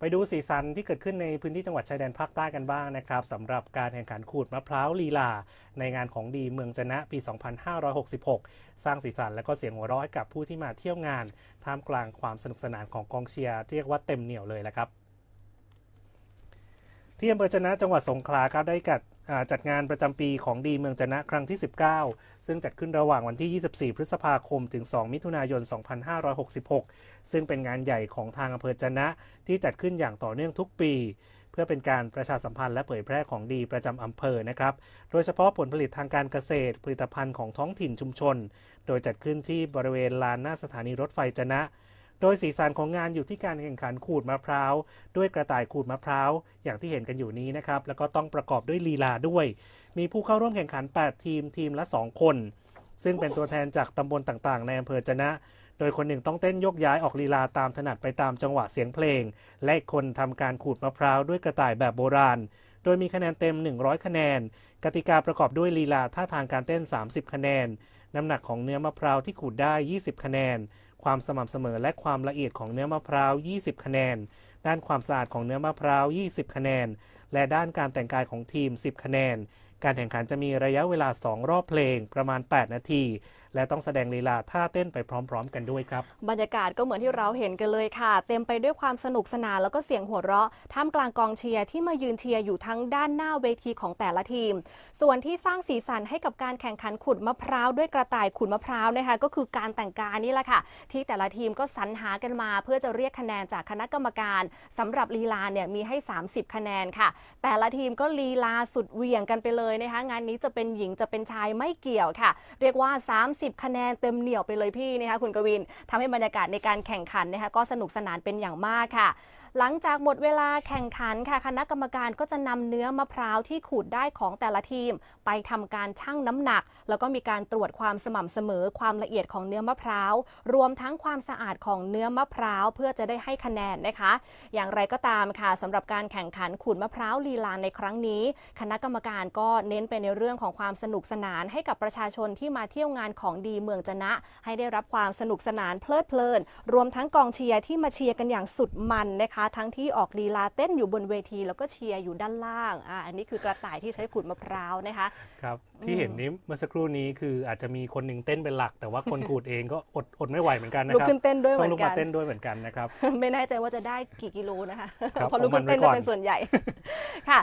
ไปดูสีสันที่เกิดขึ้นในพื้นที่จังหวัดชายแดนภาคใต้กันบ้างนะครับสำหรับการแข่งขันขูดมะพร้าวลีลา ในงานของดีเมืองจนะปี 2566 สร้างสีสันและก็เสียงหัวเราะให้กับผู้ที่มาเที่ยวงานท่ามกลางความสนุกสนานของกองเชียร์เรียกว่าเต็มเหนียวเลยแหละครับ ที่อำเภอจะนะจังหวัดสงขลาครับได้จัดจัดงานประจำปีของดีเมืองจนะครั้งที่ 19 ซึ่งจัดขึ้นระหว่างวันที่ 24 พฤษภาคม ถึง 2 มิถุนายน 2566 ซึ่งเป็นงานใหญ่ของทางอำเภอจนะ ที่จัดขึ้นอย่างต่อเนื่องทุกปี เพื่อเป็นการประชาสัมพันธ์และเผยแพร่ของดีประจำอำเภอนะครับ โดยเฉพาะผลผลิตทางการเกษตร ผลิตภัณฑ์ของท้องถิ่นชุมชน โดยจัดขึ้นที่บริเวณลานหน้าสถานีรถไฟจนะ โดยสีสันของงานอยู่ที่การแข่งขันขูดมะพร้าว ด้วยกระต่ายขูดมะพร้าว อย่างที่เห็นกันอยู่นี้นะครับ แล้วก็ต้องประกอบด้วยลีลาด้วย มีผู้เข้าร่วมแข่งขัน 8 ทีมทีมละ 2 คน ซึ่งเป็นตัวแทนจากตำบลต่างๆ ในอำเภอจะนะ โดยคนหนึ่งต้องเต้นยกย้ายออกลีลาตามถนัดไปตามจังหวะเสียงเพลง และคนทำการขูดมะพร้าวด้วยกระต่ายแบบโบราณโดยมีคะแนนเต็ม 100 คะแนน กติกาประกอบด้วยลีลาท่าทางการเต้น 30 คะแนน น้ำหนักของเนื้อมะพร้าวที่ขูดได้ 20 คะแนน ความสม่ำเสมอและความละเอียดของเนื้อมะพร้าว 20 คะแนน ด้านความสะอาดของเนื้อมะพร้าว 20 คะแนน และด้านการแต่งกายของทีม 10 คะแนน การแข่งขันจะมีระยะเวลา 2 รอบเพลงประมาณ 8 นาที และต้องแสดงลีลาท่าเต้นไปพร้อม ๆ กันด้วยครับ บรรยากาศก็เหมือนที่เราเห็นกันเลยค่ะ เต็มไปด้วยความสนุกสนานแล้วก็เสียงหัวเราะท่ามกลางกองเชียร์ที่มายืนเชียร์อยู่ทั้งด้านหน้าเวทีของแต่ละทีม ส่วนที่สร้างสีสันให้กับการแข่งขันขุดมะพร้าวด้วยกระต่ายขุดมะพร้าวนะคะก็คือการแต่งกายนี่แหละค่ะทแต่ละทีมก็สรรหากันมา เพื่อจะเรียกคะแนนจากคณะกรรมการสำหรับลีลาเนี่ยมีให้ 30 คะแนนค่ะ แต่ละทีมก็ลีลาสุดเหวี่ยงกันไปเลยนะคะงานนี้จะเป็นหญิงจะเป็นชายไม่เกี่ยวค่ะ เรียกว่า 30 คะแนนเต็มเหนียวไปเลยพี่นะคะคุณกวินทำให้บรรยากาศในการแข่งขันนะคะก็สนุกสนานเป็นอย่างมากค่ะ หลังจากหมดเวลาแข่งขันค่ะคณะกรรมการก็จะนำเนื้อมะพร้าวที่ขูดได้ของแต่ละทีม ไปทำการชั่งน้ำหนัก แล้วก็มีการตรวจความสม่ำเสมอความละเอียดของเนื้อมะพร้าวรวมทั้งความสะอาดของเนื้อมะพร้าวเพื่อจะได้ให้คะแนนนะคะ อย่างไรก็ตามค่ะสำหรับการแข่งขันขูดมะพร้าวลีลาในครั้งนี้ คณะกรรมการก็เน้นไปในเรื่องของความสนุกสนานให้กับประชาชนที่มาเที่ยวงานของดีเมืองจนะ ให้ได้รับความสนุกสนานเพลิดเพลิน รวมทั้งกองเชียร์ที่มาเชียร์กันอย่างสุดมันนะคะทั้งที่ออกลีลาเต้นอยู่บนเวทีแล้วก็เชียร์อยู่ด้านล่างอ่าอันนี้คือกระต่ายที่ใช้ขูดมะพร้าวนะคะครับที่เห็นนี้เมื่อสักครู่นี้คืออาจจะมีคนหนึ่งเต้นเป็นหลัก แต่ว่าคนขูดเองก็อดอดไม่ไหวเหมือนกันนะลุกครับขึ้นเต้นด้วยเหต้มืองอลุกนกัมานเต้นด้วยเหมือนกันนะครับไม่แน่ใจว่าจะได้กี่กิโลนะคะครับเพราะลุกขึ้นเต้นเอามันไว้ก่อนจะเป็นส่วนใหญ่ค่ะ